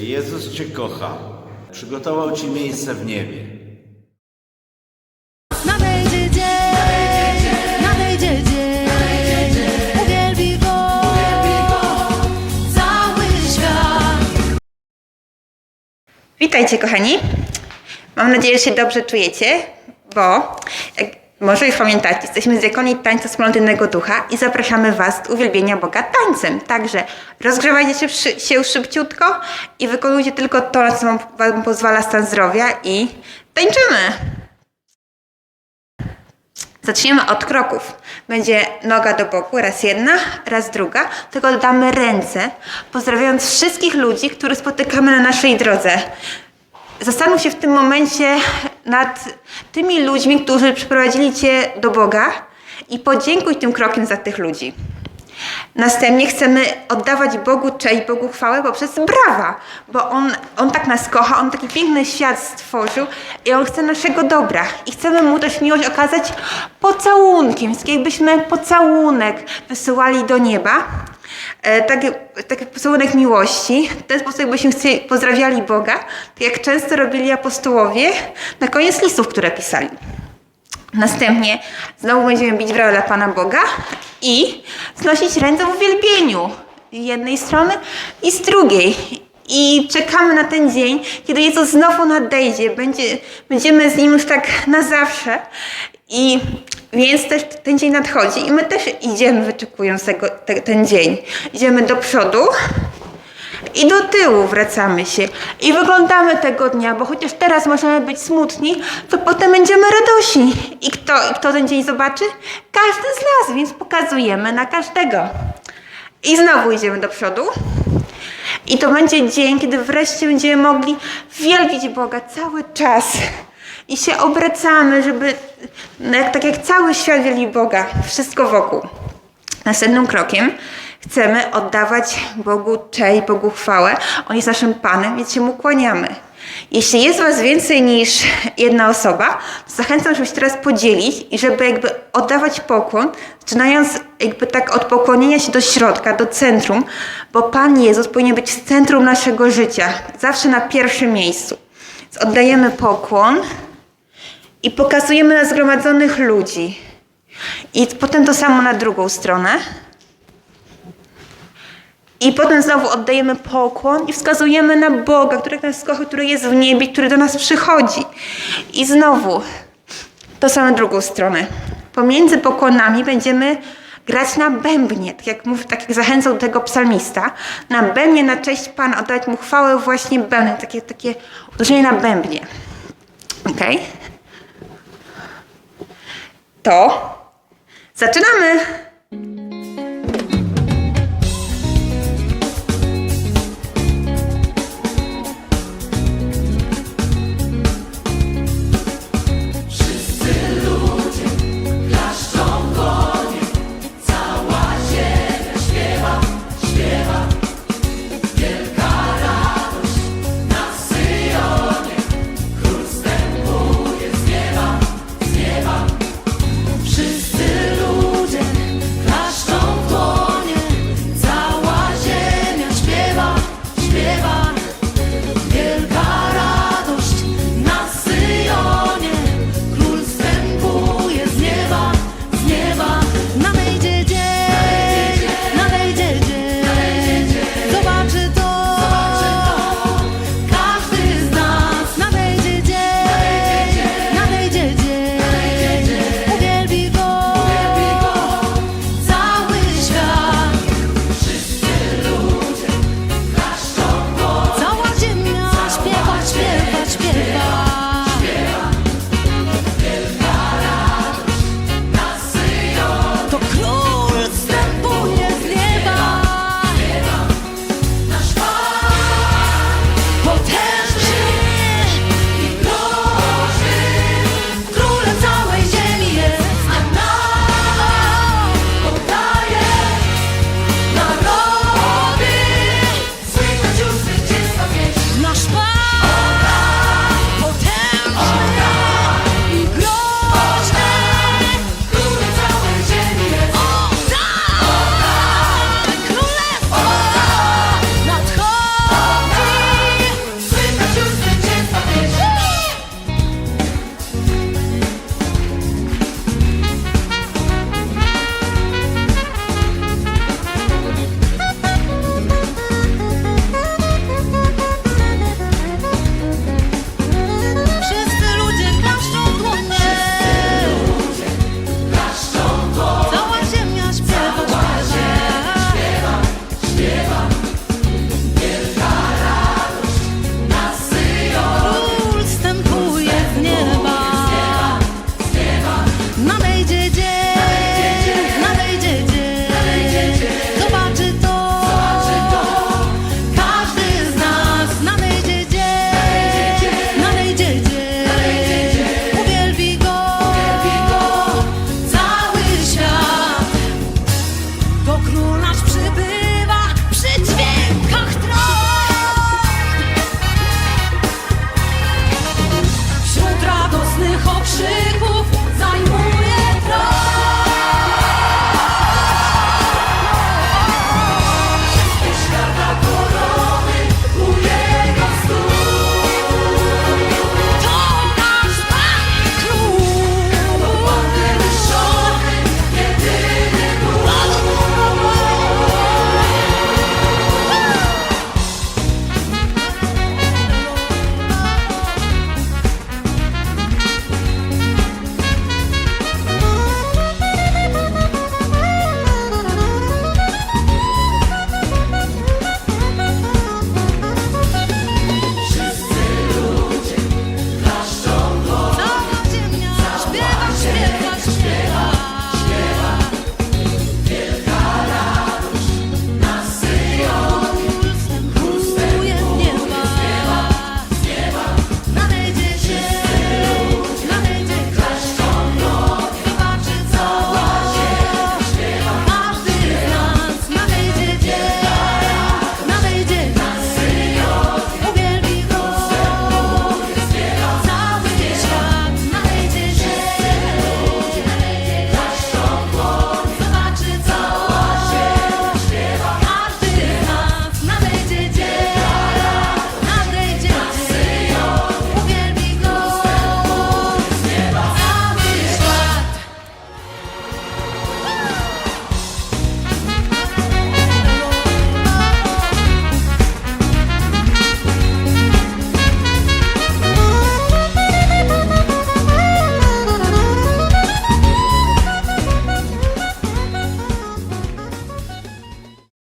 Jezus Cię kocha. Przygotował Ci miejsce w niebie. Nadejdzie dzień, nadejdzie dzień, uwielbi go, cały świat. Witajcie kochani. Mam nadzieję, że się dobrze czujecie, bo jak może już pamiętacie, jesteśmy z Diakonii Tańca Wspólnotynego Ducha i zapraszamy Was do uwielbienia Boga tańcem. Także rozgrzewajcie się, się szybciutko i wykonujcie tylko to, co wam, wam pozwala stan zdrowia i tańczymy! Zaczniemy od kroków. Będzie noga do boku, raz jedna, raz druga. Tylko dodamy ręce, pozdrawiając wszystkich ludzi, których spotykamy na naszej drodze. Zastanów się w tym momencie nad tymi ludźmi, którzy przyprowadzili Cię do Boga i podziękuj tym krokiem za tych ludzi. Następnie chcemy oddawać Bogu cześć, Bogu chwałę poprzez brawa, bo On, on tak nas kocha, On taki piękny świat stworzył i On chce naszego dobra. I chcemy Mu też miłość okazać pocałunkiem, jakbyśmy pocałunek wysyłali do nieba. E, taki, taki pocałunek miłości. W ten sposób jakbyśmy pozdrawiali Boga, tak jak często robili apostołowie na koniec listów, które pisali. Następnie znowu będziemy bić brawo dla Pana Boga i znosić ręce w uwielbieniu jednej strony i z drugiej. I czekamy na ten dzień, kiedy Jezus znowu nadejdzie. Będzie, będziemy z Nim już tak na zawsze. I więc też ten dzień nadchodzi i my też idziemy wyczekując tego, te, ten dzień. Idziemy do przodu i do tyłu wracamy się i wyglądamy tego dnia, bo chociaż teraz możemy być smutni, to potem będziemy radośni. I kto, i kto ten dzień zobaczy? Każdy z nas, więc pokazujemy na każdego. I znowu idziemy do przodu. I to będzie dzień, kiedy wreszcie będziemy mogli wielbić Boga cały czas. I się obracamy, żeby, no tak jak cały świat wielbi Boga, wszystko wokół. Następnym krokiem chcemy oddawać Bogu cześć, Bogu chwałę. On jest naszym Panem, więc się Mu kłaniamy. Jeśli jest Was więcej niż jedna osoba, to zachęcam, żeby się teraz podzielić i żeby jakby oddawać pokłon, zaczynając jakby tak od pokłonienia się do środka, do centrum, bo Pan Jezus powinien być w centrum naszego życia, zawsze na pierwszym miejscu. Więc oddajemy pokłon i pokazujemy na zgromadzonych ludzi. I potem to samo na drugą stronę. I potem znowu oddajemy pokłon i wskazujemy na Boga, który nas kocha, który jest w niebie, który do nas przychodzi. I znowu to samo na drugą stronę. Pomiędzy pokłonami będziemy grać na bębnie, tak jak, mów, tak jak zachęcał tego psalmista. Na bębnie, na cześć Pana, oddać Mu chwałę właśnie bębnie, takie, takie uderzenie na bębnie. Okej? To zaczynamy!